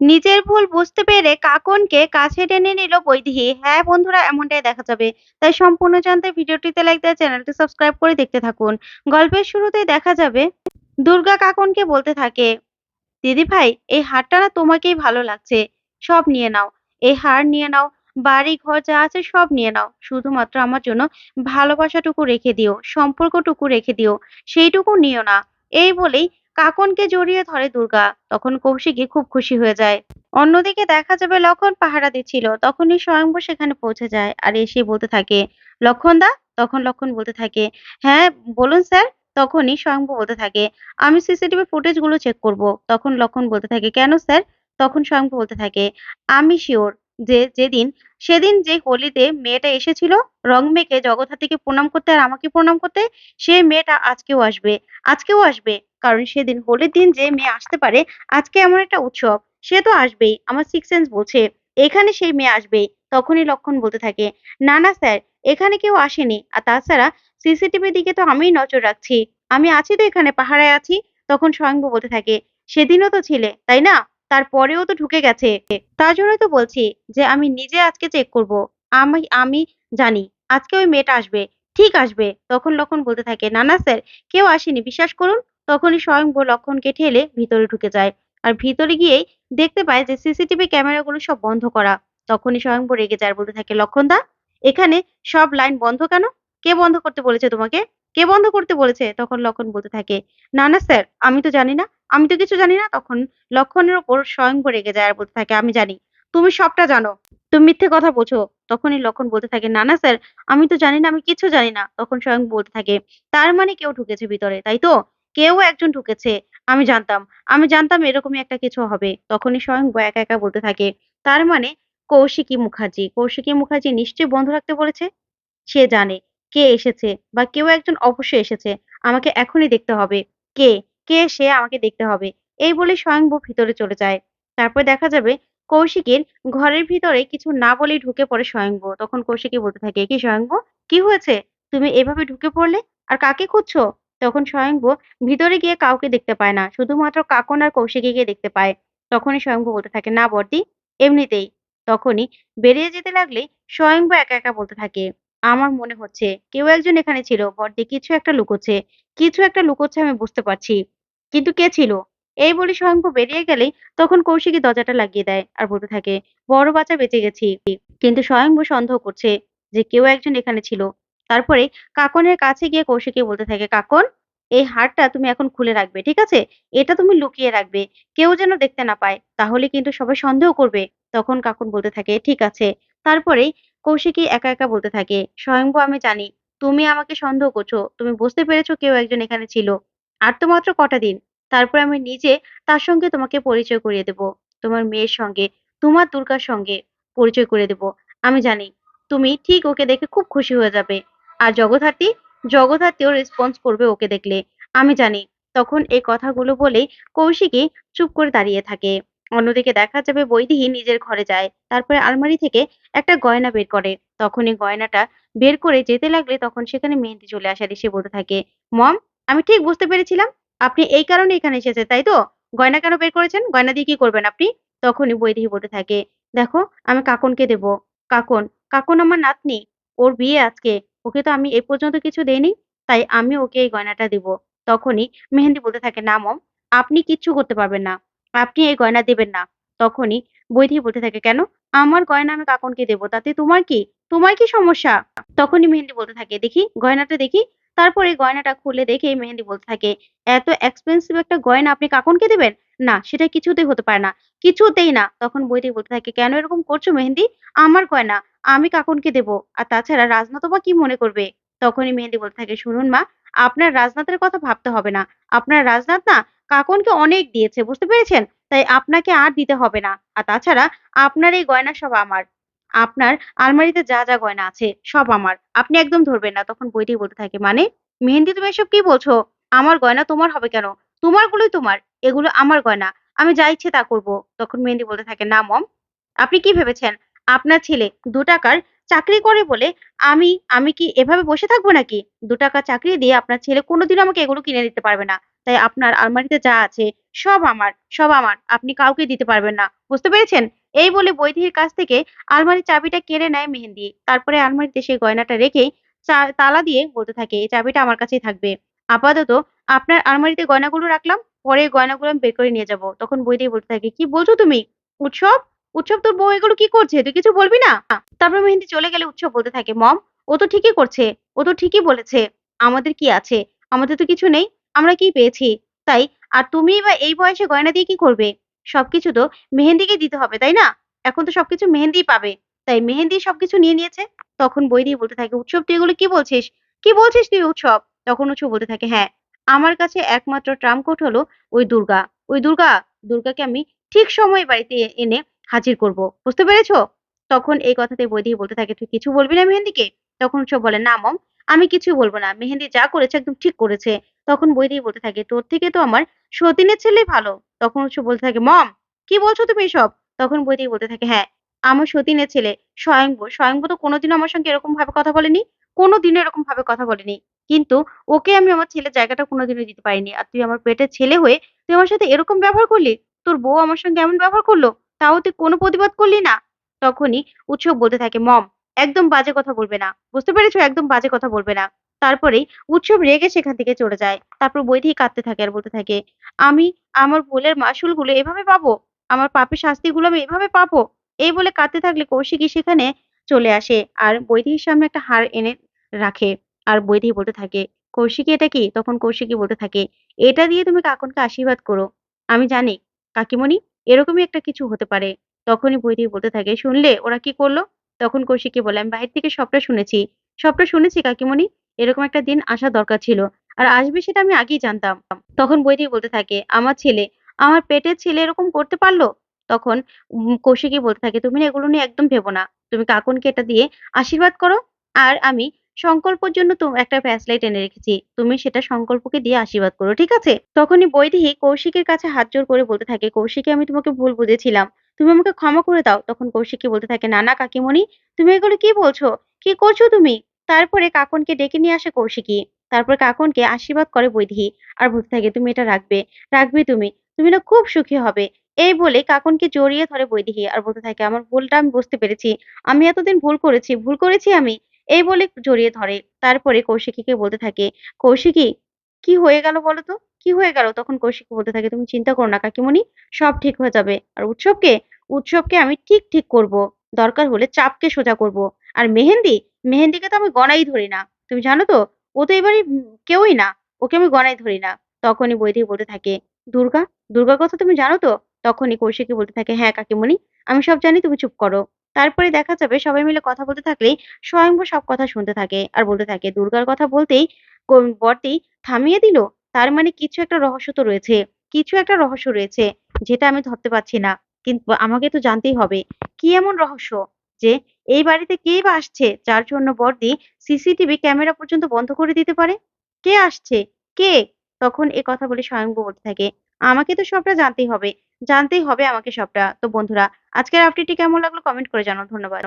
নিজের ভুল বুঝতে পেরে কাকনকে কাছে টেনে নিল বৈদেহী হ্যাঁ বন্ধুরা, এমনটাই দেখা যাবে। তাই সম্পূর্ণ জানতে ভিডিওটিতে লাইক দিয়ে চ্যানেলটি সাবস্ক্রাইব করে দেখতে থাকুন। গল্পের শুরুতেই দেখা যাবে, দুর্গা কাকনকে বলতে থাকে, দিদি ভাই, এই হারটা না তোমাকেই ভালো লাগছে। সব নিয়ে নাও। এই হার নিয়ে নাও। বাড়ি, ঘর যা আছে সব নিয়ে নাও। শুধুমাত্র আমার জন্য ভালোবাসাটুকু রেখে দিও, সম্পর্কটুকু রেখে দিও। সেইটুকু নিও না। এই বলেই কাকনকে জড়িয়ে ধরে দুর্গা। তখন কৌশিকী খুব খুশি হয়ে যায়। অন্যদিকে দেখা যাবে লক্ষণ পাহারা দিচ্ছিল। তখনই স্বয়ংবর সেখানে পৌঁছে যায় আর এসে বলতে থাকে, লক্ষণ দা? তখন লক্ষণ বলতে থাকে হ্যাঁ বলুন স্যার। তখনই স্বয়ংবর বলতে থাকে, আমি সিসিটিভি ফুটেজগুলো চেক করব। তখন লক্ষণ বলতে থাকে, কেন স্যার? তখন স্বয়ংবর বলতে থাকে, আমি শিওর যে, যেদিন, সেদিন যে হোলিতে মেয়েটা এসেছিল, রং মেখে জগদ্ধাত্রীকে প্রণাম করতে আর আমাকে প্রণাম করতে, সে মেয়েটা আজকেও আসবে। আজকেও আসবে। কারণ সেদিন হোলির দিন যে মেয়ে আসতে পারে, আজকে এমন একটা উৎসব। সে তো আসবেই, আমার সিক্স সেন্স বলছে। এখানে সেই মেয়ে আসবেই, তখনই লক্ষণ বলতে থাকে। না না, স্যার, এখানে কেউ আসেনি। আর তাছাড়া সিসিটিভির দিকে তো আমিই নজর রাখছি। আমি আছি তো এখানে, পাহারায় আছি, তখন স্বয়ংভু বলতে থাকে। সেদিনও তো ছিলে, তাই না? তারপরেও তো ঢুকে গেছে। তার জন্যই তো বলছি যে, আমি নিজে আজকে চেক করব। আমি আমি জানি, আজকে ওই মেয়েটা আসবে। ঠিক আসবে। তখন লক্ষণ বলতে থাকে না না স্যার, কেউ আসেনি, বিশ্বাস করুন? তখনই স্বয়ংভূ লক্ষণকে ঠেলে ভিতরে ঢুকে যায়। আর ভিতরে গিয়েই দেখতে পায় যে, সিসিটিভি ক্যামেরাগুলো সব বন্ধ করা। তখনই স্বয়ংভূ রেগে যায় বলতে থাকে, লক্ষণ দা, এখানে সব লাইন বন্ধ কেন? কে বন্ধ করতে বলেছে তোমাকে? কে বন্ধ করতে বলেছে? তখন লক্ষণ বলতে থাকে না না স্যার, আমি তো জানি না। আমি তো কিছু জানি না, তখন লক্ষণের ওপর স্বয়ংভূ রেগে যায় আর বলতে থাকে, আমি জানি, তুমি সবটা জানো, তুমি মিথ্যে কথা বোঝো। তখনই লক্ষণ বলতে থাকে, না না, স্যার, আমি তো জানি না, আমি কিছু জানি না। তখন স্বয়ং বলতে থাকে, তার মানে কেউ ঢুকেছে ভিতরে, তাই তো? কেউ একজন ঢুকেছে, আমি জানতাম আমি জানতাম এরকমই একটা কিছু হবে। তখনই স্বয়ং একা একা বলতে থাকে, তার মানে কৌশিকী মুখার্জি কৌশিকী মুখার্জি নিশ্চয়ই বন্ধ রাখতে বলেছে? সে জানে, কে এসেছে বা কেউ একজন অবশ্যই এসেছে, আমাকে এখনই দেখতে হবে, কে কে সে আমাকে দেখতে হবে। এই বলে স্বয়ংভূ ভিতরে চলে যায়। তারপর দেখা যাবে কৌশিকের ঘরের ভিতরে কিছু না বলেই ঢুকে পড়ে স্বয়ংভূ তখন কৌশিকী বলতে থাকে, কি স্বয়ংভূ কি হয়েছে? তুমি এভাবে ঢুকে পড়লে? আর কাকে খুঁজছো? তখন স্বয়ংভূ ভিতরে গিয়ে কাউকে দেখতে পায় না, শুধুমাত্র কাকন আর কৌশিকে গিয়ে দেখতে পায়। তখনই স্বয়ংভূ বলতে থাকে, না বর্দি, এমনিতেই। তখনই বেরিয়ে যেতে লাগলে স্বয়ংভূ একা একা বলতে থাকে, আমার মনে হচ্ছে, কেউ একজন এখানে ছিল। বর্দি, কিছু একটা লুকোচ্ছে। কিছু একটা লুকোচ্ছে আমি বুঝতে পারছি। কিন্তু কে ছিল? এই বলে স্বয়ংভূ বেরিয়ে গেলে তখন কৌশিকী দরজাটা লাগিয়ে দেয় আর বলতে থাকে, বড় বাচ্চা বেঁচে গেছি। কিন্তু স্বয়ংভূ সন্দেহ করছে যে কেউ একজন এখানে ছিল। তারপরে কাকনের কাছে গিয়ে কৌশিকী বলতে থাকে, কাকন, এই হারটা তুমি এখন খুলে রাখবে, ঠিক আছে? এটা তুমি লুকিয়ে রাখবে। কেউ যেন দেখতে না পায়, তাহলে কিন্তু সবাই সন্দেহ করবে। তখন কাকন বলতে থাকে, ঠিক আছে। তারপরে কৌশিকী একা একা বলতে থাকে, স্বয়ংভূ আমি জানি, তুমি আমাকে সন্দেহ করছ। তুমি বুঝতে পেরেছ কেউ একজন এখানে ছিল। আর তো মাত্র কটা দিন। তারপর আমি নিজে তার সঙ্গে তোমাকে পরিচয় করিয়ে দেব। তোমার মেয়ের সঙ্গে, তোমার দুর্গার সঙ্গে পরিচয় করে দেব। আমি জানি তুমি ঠিক ওকে দেখে খুব খুশি হয়ে যাবে। আর জগদ্ধাত্রী, জগদ্ধাত্রীও রেসপন্স করবে ওকে দেখলে। আমি জানি তখন এই কথাগুলো বলেই কৌশিকী চুপ করে দাঁড়িয়ে থাকে। অন্যদিকে দেখা যাবে বৈদেহী নিজের ঘরে যায়। তারপরে আলমারি থেকে একটা গয়না বের করে। তখন এই গয়নাটা বের করে যেতে লাগলে তখন সেখানে মেহেন্দি চলে আসে এসে বলতে থাকে। মম আমি ঠিক বুঝতে পেরেছিলাম। আপনি এই কারণে এখানে এসেছে তাই তো? গয়না কেন বের করেছেন? গয়না দিয়ে কি করবেন আপনি? তখনই বৈদেহী বলতে থাকে। দেখো, আমি কাকনকে দেব। কাকন কাকন আমার নাতনি। ওর বিয়ে আজকে। ওকে তো আমি এ পর্যন্ত কিছু দেইনি, তাই আমি ওকে এই গয়নাটা দেব। তখনই মেহেন্দি বলতে থাকে, না, মম, আপনি কিচ্ছু করতে পারবেন না। আপনি এই গয়না দেবেন না। তখনই বৈদেহী বলতে থাকে, কেন? আমার গয়না আমি কাকনকে দেবো, তাতে তোমার কি? তোমার কি সমস্যা? তখনই মেহেন্দি বলতে থাকে, দেখি, গয়নাটা দেখি। তারপরে গয়নাটা খুলে দেখে মেহেন্দি বলতে থাকে, এত এক্সপেন্সিভ একটা গয়না আপনি কাকনকে দেবেন? না, সেটা কিছুতেই হতে পারে না। কিছুতেই না। তখন বৈদেহী বলতে থাকে, কেন এরকম করছ মেহেন্দি? আমার গয়না, আমি কাকনকে দেবো। আর তাছাড়া রাজনাথ বা কি মনে করবে? তখনই মেহেন্দি বলতে থাকে, শুনুন মা, আপনার রাজনাথের কথা ভাবতে হবে না। আপনার রাজনাথ না কাকনকে অনেক দিয়েছে, বুঝতে পেরেছেন? তাই আপনাকে আর দিতে হবে না। আর তাছাড়া আপনার এই গয়না সব আমার। আপনার আলমারিতে যা যা গয়না আছে, সব আমার। আপনি একদম ধরবেন না, তখন বইটি বলতে থাকে মানে মেহেন্দি, তুমি এসব কি বলছো? আমার গয়না তোমার হবে কেন? তোমারগুলোই তোমার, এগুলো আমার গয়না, আমি যা ইচ্ছে তা করব। তখন মেহেন্দি বলতে থাকে, না, মম, আপনি কি ভেবেছেন? আপনার ছেলে দু টাকার চাকরি করে বলে আমি আমি কি এভাবে বসে থাকব নাকি? দু টাকা চাকরি দিয়ে আপনার ছেলে কোনোদিনও আমাকে এগুলো কিনে দিতে পারবে না। তাই আপনার আলমারিতে যা আছে, সব আমার সব আমার, আপনি কাউকে দিতে পারবেন না। বুঝতে পেরেছেন? এই বলে বৈদেহীর কাছ থেকে আলমারির চাবিটা কেড়ে নেয় মেহেন্দি। তারপরে আলমারিতে সেই গয়নাটা রেখেই তালা দিয়ে বলতে থাকে, এই চাবিটা আমার কাছেই থাকবে। আপাতত আপনার আলমারিতে গয়নাগুলো রাখলাম, পরে গয়নাগুলো আমি বের করে নিয়ে যাব। তখন বৈদেহী বলতে থাকে, কি বলছো তুমি? উৎসব? উৎসব তোর বউ এগুলো কি করছে? তুই কিছু বলবি না? তারপর মেহেন্দি চলে গেলে উৎসব বলতে থাকে, মম, ও তো ঠিকই করছে, ও তো ঠিকই বলেছে। আমাদের কি আছে? আমাদের তো কিছু নেই, আমরা কি পেয়েছি? তাই, আর তুমি বা এই বয়সে গয়না দিয়ে কি করবে? সবকিছু তো মেহেন্দিকে দিতে হবে, তাই না? এখন তো সবকিছু মেহেন্দি পাবে। তাই মেহেন্দি সবকিছু নিয়ে নিয়েছে, তখন দিয়ে বলতে থাকে, উৎসব, তুই এগুলো কি বলছিস? কি বলছিস তুই উৎসব? তখন উৎসব বলতে থাকে হ্যাঁ আমার কাছে একমাত্র ট্রাম্প কোড হলো ওই দুর্গা। ওই দুর্গা, দুর্গাকে আমি ঠিক সময়ে বাড়িতে এনে হাজির করব। বুঝতে পেরেছ? তখন এই কথাতে বৈদেহী বলতে থাকে, তুই কিছু বলবি না মেহেন্দিকে? তখন উৎসব বলে, না মম আমি কিছুই বলব না। মেহেন্দি যা করেছে একদম ঠিক করেছে। তখন বৈদেহী বলতে থাকে, তোর থেকে তো আমার সতীনের ছেলেই ভালো। তখন উৎসব বলতে থাকে, মম, কি বলছো তুমি এসব? তখন বৈদেহী বলতে থাকে হ্যাঁ আমার সতীনের ছেলে স্বয়ংভু স্বয়ংভু তো কোনোদিনও আমার সঙ্গে এরকম ভাবে কথা বলেনি, কোনোদিনও এরকম ভাবে কথা বলেনি। কিন্তু ওকে আমি আমার ছেলের জায়গাটা কোনোদিনও দিতে পারিনি। আর তুই আমার পেটের ছেলে হয়ে তুই আমার সাথে এরকম ব্যবহার করলি? তোর বউ আমার সঙ্গে এমন ব্যবহার করল? তাও তুই কোনো প্রতিবাদ করলি না? তখনই উৎসব বলতে থাকে, মম একদম বাজে কথা বলবে না। বুঝতে পেরেছ? একদম বাজে কথা বলবে না। তারপরেই উৎসব রেগে সেখান থেকে চলে যায়। তারপর বৈদেহী কাঁদতে থাকে আর বলতে থাকে, আমি আমার ভুলের মাসুলগুলো এভাবে পাবো? আমার পাপের শাস্তিগুলো আমি এভাবে পাবো? এই বলে কাঁদতে থাকলে কৌশিকী সেখানে চলে আসে আর বৈদেহীর সামনে একটা হার এনে রাখে আর বৈদেহী বলতে থাকে, কৌশিকী, এটা কি? তখন কৌশিকী বলতে থাকে, এটা দিয়ে তুমি কাকনকে আশীর্বাদ করো। আমি জানি, কাকিমণি, এরকমই একটা কিছু হতে পারে। তখনই বৈদেহী বলতে থাকে, শুনলে ওরা কি করল? তখন কৌশিককে বলে আমি বাইরে থেকে সবটা শুনেছি। সবটা শুনেছি কাকিমণি? এরকম একটা দিন আসা দরকার ছিল। আর আসবে সেটা আমি আগেই জানতাম। তখন বইটি বলতে থাকে আমার ছেলে আমার পেটের ছেলে এরকম করতে পারল? তখন উম, কৌশিকী বলতে থাকে তুমি এগুলো নিয়ে একদম ভেবো না। তুমি কাকুনকে এটা দিয়ে আশীর্বাদ করো। আর আমি সংকল্পের জন্য একটা ফ্ল্যাশলাইট এনে রেখেছি। তুমি সেটা সংকল্পকে দিয়ে আশীর্বাদ করো, ঠিক আছে? তখনই বৈদেহী কৌশিকের কাছে হাত জোর করে বলতে থাকে, কৌশিকী, আমি তোমাকে ভুল বুঝেছিলাম। তুমি আমাকে ক্ষমা করে দাও। তখন কৌশিকী বলতে থাকে, না না, কাকিমণি, তুমি এগুলো কি বলছো? কি করছ তুমি? তারপরে কাকনকে ডেকে নিয়ে আসে কৌশিকী তারপর কাকনকে আশীর্বাদ করে বৈদেহী আর বলতে থাকে, তুমি এটা রাখবে রাখবে তুমি। তুমি না খুব সুখী হবে। এই বলে কাকনকে জড়িয়ে ধরে বৈদেহী আর বলতে থাকে, আমার ভুলটা আমি বুঝতে পেরেছি। আমি এতদিন ভুল করেছি ভুল করেছি আমি। এই বলে জড়িয়ে ধরে। তারপরে কৌশিকীকে বলতে থাকে, কৌশিকী, কি হয়ে গেল বলো তো কি হয়ে গেল? তখন কৌশিকী বলতে থাকে, তুমি চিন্তা করো না কাকিমণি, সব ঠিক হয়ে যাবে। আর উৎসবকে উৎসবকে আমি ঠিক ঠিক করব। দরকার হলে চাপকে সোজা করব। আর মেহেন্দি, মেহেন্দিকে তো আমি গণাই ধরি না। তুমি জানো তো, ও তো এবারে কেউই না, ওকে আমি গণাই ধরি না। তখনই বৈদেহী বলতে থাকে, দুর্গা, দুর্গার কথা তুমি জানো তো? তখনই কৌশিকী বলতে থাকে হ্যাঁ কাকিমণি, আমি সব জানি, তুমি চুপ করো। তারপরে দেখা যাবে সবাই মিলে কথা বলতে থাকলে স্বয়ংভূ সব কথা শুনতে থাকে। আর বলতে থাকে, দুর্গার কথা বলতেই বরটি থামিয়ে দিল? তার মানে কিছু একটা রহস্য তো রয়েছে, কিছু একটা রহস্য রয়েছে যেটা আমি ধরতে পারছি না। কিন্তু আমাকে তো জানতেই হবে, কি এমন রহস্য যে এই বাড়িতে কে বা আসছে যার জন্য বর্দি সিসিটিভি ক্যামেরা পর্যন্ত বন্ধ করে দিতে পারে? কে আসছে? কে? তখন এ কথা বলে স্বয়ংভূ বলতে থাকে, আমাকে তো সবটা জানতেই হবে। জানতেই হবে আমাকে সবটা। তো বন্ধুরা আজকের আপডেটটি কেমন লাগল? কমেন্ট করে জানাও। ধন্যবাদ।